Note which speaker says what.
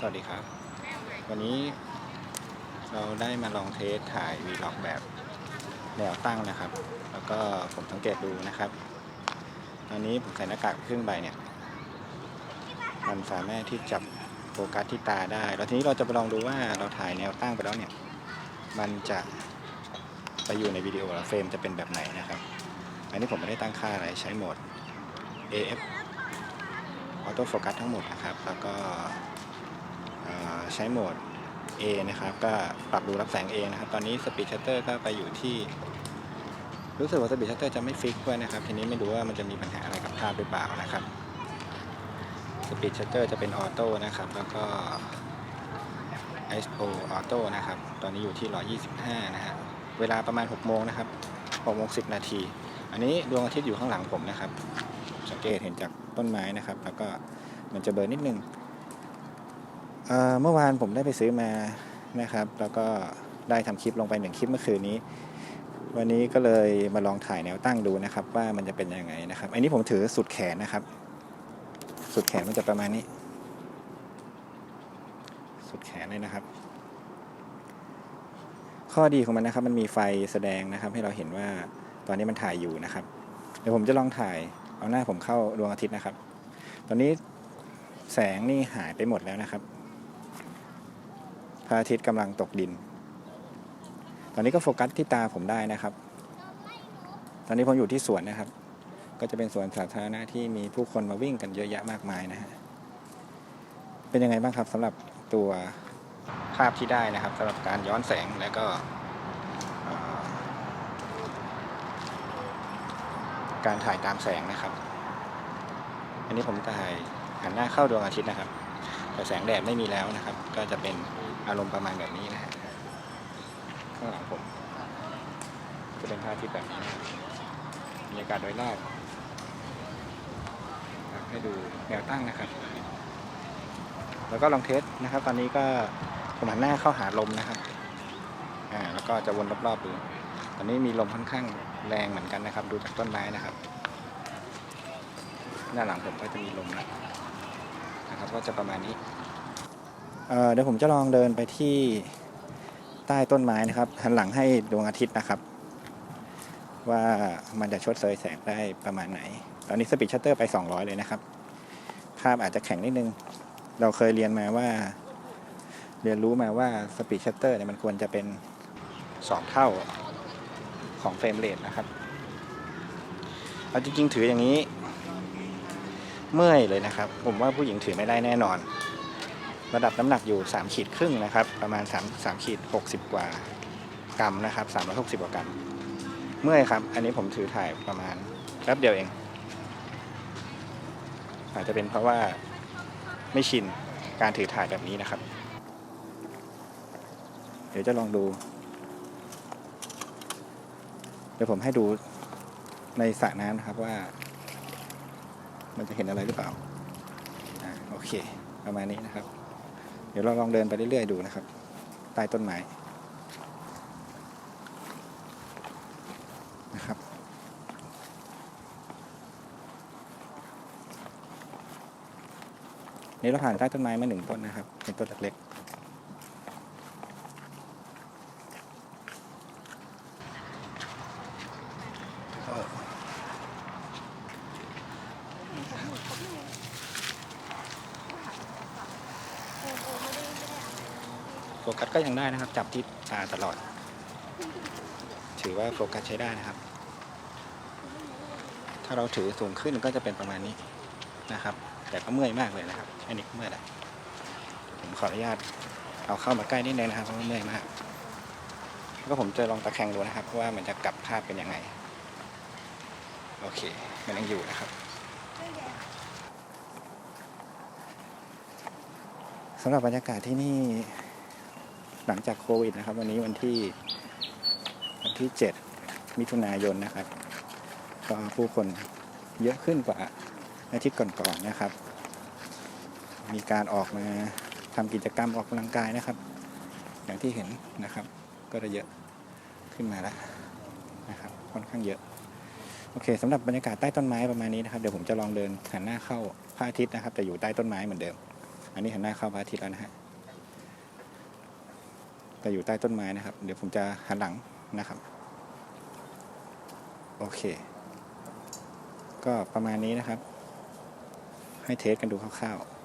Speaker 1: สวัสดีครับ วันนี้เราได้มาลองเทสถ่ายวีล็อกแบบแนวตั้งนะครับ แล้วก็ผมสังเกตดูนะครับ ตอนนี้ผมใส่หน้ากากครึ่งใบเนี่ย มันสามารถที่จับโฟกัสที่ตาได้ แล้วทีนี้เราจะไปลองดูว่าเราถ่ายแนวตั้งไปแล้วเนี่ย มันจะไปอยู่ในวิดีโอแล้วเฟรมจะเป็นแบบไหนนะครับ อันนี้ผมไม่ได้ตั้งค่าอะไรใช้โหมด AF ออโต้โฟกัสทั้งหมดนะครับ แล้วก็ ใช้โหมด A นะครับ ก็ปรับดูรับแสงเองนะครับ ตอนนี้สปีดชัตเตอร์ก็ไปอยู่ที่ รู้สึกว่าสปีดชัตเตอร์จะไม่ฟิกด้วยนะครับ ทีนี้ไม่รู้ว่ามันจะมีปัญหาอะไรกับภาพหรือเปล่านะครับสปีดชัตเตอร์จะเป็นออโต้นะครับ แล้วก็ ISO ออโต้นะครับ ตอนนี้อยู่ที่ 125 นะฮะ เวลาประมาณ 6 โมงนะครับ6โมง10 นาที อันนี้ดวงอาทิตย์อยู่ข้างหลังผมนะครับ สังเกตเห็นจากต้นไม้นะครับ แล้วก็มันจะเบลอนิดนึง เมื่อวานผมได้ไปซื้อมานะครับ แล้วก็ได้ทำคลิปลงไปหนึ่งคลิปเมื่อคืนนี้ วันนี้ก็เลยมาลองถ่ายแนวตั้งดูนะครับ ว่ามันจะเป็นยังไงนะครับ อันนี้ผมถือสุดแขนนะครับ สุดแขนมันจะประมาณนี้ สุดแขนเลยนะครับ ข้อดีของมันนะครับ มันมีไฟแสดงนะครับ ให้เราเห็นว่าตอนนี้มันถ่ายอยู่นะครับ เดี๋ยวผมจะลองถ่ายเอาหน้าผมเข้าดวงอาทิตย์นะครับ ตอนนี้แสงนี่หายไปหมดแล้วนะครับ พระอาทิตย์กำลังตกดิน ตอนนี้ก็โฟกัสที่ตาผมได้นะครับ ตอนนี้ผมอยู่ที่สวนนะครับ ก็จะเป็นสวนสาธารณะที่มีผู้คนมาวิ่งกันเยอะแยะมากมายนะฮะ เป็นยังไงบ้างครับสำหรับตัวภาพที่ได้นะครับสำหรับการย้อนแสงและก็การถ่ายตามแสงนะครับ อันนี้ผมถ่ายหันหน้าเข้าดวงอาทิตย์นะครับ แต่แสงแดดไม่มีแล้วนะครับ ก็จะเป็น อารมณ์ประมาณแบบนี้นะฮะข้างหลังผม จะเป็นภาพที่แบบนี้บรรยากาศโดยรอบครับให้ดูแนวตั้งนะครับ แล้วก็ลองเทสนะครับ ตอนนี้ก็ผมหันหน้าเข้าหาลมนะครับอ่าแล้วก็จะวนรอบๆดูตอนนี้มีลมค่อนข้างแรงเหมือนกันนะครับ ดูจากต้นไม้นะครับ หน้าหลังผมก็จะมีลมนะครับ ก็จะประมาณนี้ เดี๋ยวผมจะลองเดินไปที่ใต้ต้นไม้นะครับหันหลังให้ดวงอาทิตย์นะครับ ว่ามันจะชดเชยแสงได้ประมาณไหน ตอนนี้สปีดชัตเตอร์ไป 200 เลยนะครับ ภาพอาจจะแข็งนิดนึง เราเคยเรียนมาว่า เรียนรู้มาว่าสปีดชัตเตอร์เนี่ยมันควรจะเป็น 2 เท่าของเฟรมเรทนะครับเอาจริงๆถืออย่างนี้ เมื่อยเลยนะครับ ผมว่าผู้หญิงถือไม่ได้แน่นอน ระดับน้ำหนักอยู่ 3 ขีดครึ่งนะครับ ประมาณ 3 3ขีด60 กว่ากรัมนะครับ360 กว่ากรัม เมื่อยครับ อันนี้ผมถือถ่ายประมาณแป๊บเดียวเอง อาจจะเป็นเพราะว่าไม่ชินการถือถ่ายแบบนี้นะครับ เดี๋ยวจะลองดู เดี๋ยวผมให้ดูในสระน้ำนะครับว่า มันจะเห็นอะไรหรือเปล่า โอเค ประมาณนี้นะครับ ดี๋ยวเราลองเดินไปเรื่อยๆดูนะครับ ใต้ต้นไม้นะครับนี่เราผ่านใต้ต้นไม้มาหนึ่งต้นนะครับ เป็นต้นเล็กๆ ฟกัสก็ยังได้นะครับ จับที่ตาตลอด ถือว่าโฟกัสใช้ได้นะครับ ถ้าเราถือสูงขึ้นก็จะเป็นประมาณนี้นะครับ แต่ก็เมื่อยมากเลยนะครับอันนี้เมื่อยแหละผมขออนุญาตเอาเข้ามาใกล้นิดนึงนะครับเพราะว่าเมื่อยมากก็ผมจะลองตะแคงดูนะครับว่ามันจะกลับภาพเป็นยังไง โอเค มันยังอยู่นะครับสำหรับบรรยากาศที่นี่ หลังจากโควิดนะครับ วันนี้วันที่วันที่ 7 มิถุนายนนะครับ ก็ผู้คนเยอะขึ้นกว่าอาทิตย์ก่อนๆนะครับ มีการออกมาทำกิจกรรมออกกำลังกายนะครับ อย่างที่เห็นนะครับ ก็จะเยอะขึ้นมาแล้วนะครับ ค่อนข้างเยอะ โอเคสำหรับบรรยากาศใต้ต้นไม้ประมาณนี้นะครับ เดี๋ยวผมจะลองเดินหันหน้าเข้าพระอาทิตย์นะครับ แต่อยู่ใต้ต้นไม้เหมือนเดิม อันนี้หันหน้าเข้าพระอาทิตย์แล้วนะฮะ แต่อยู่ใต้ต้นไม้นะครับ เดี๋ยวผมจะหันหลังนะครับ โอเค ก็ประมาณนี้นะครับ ให้เทสกันดูคร่าวๆ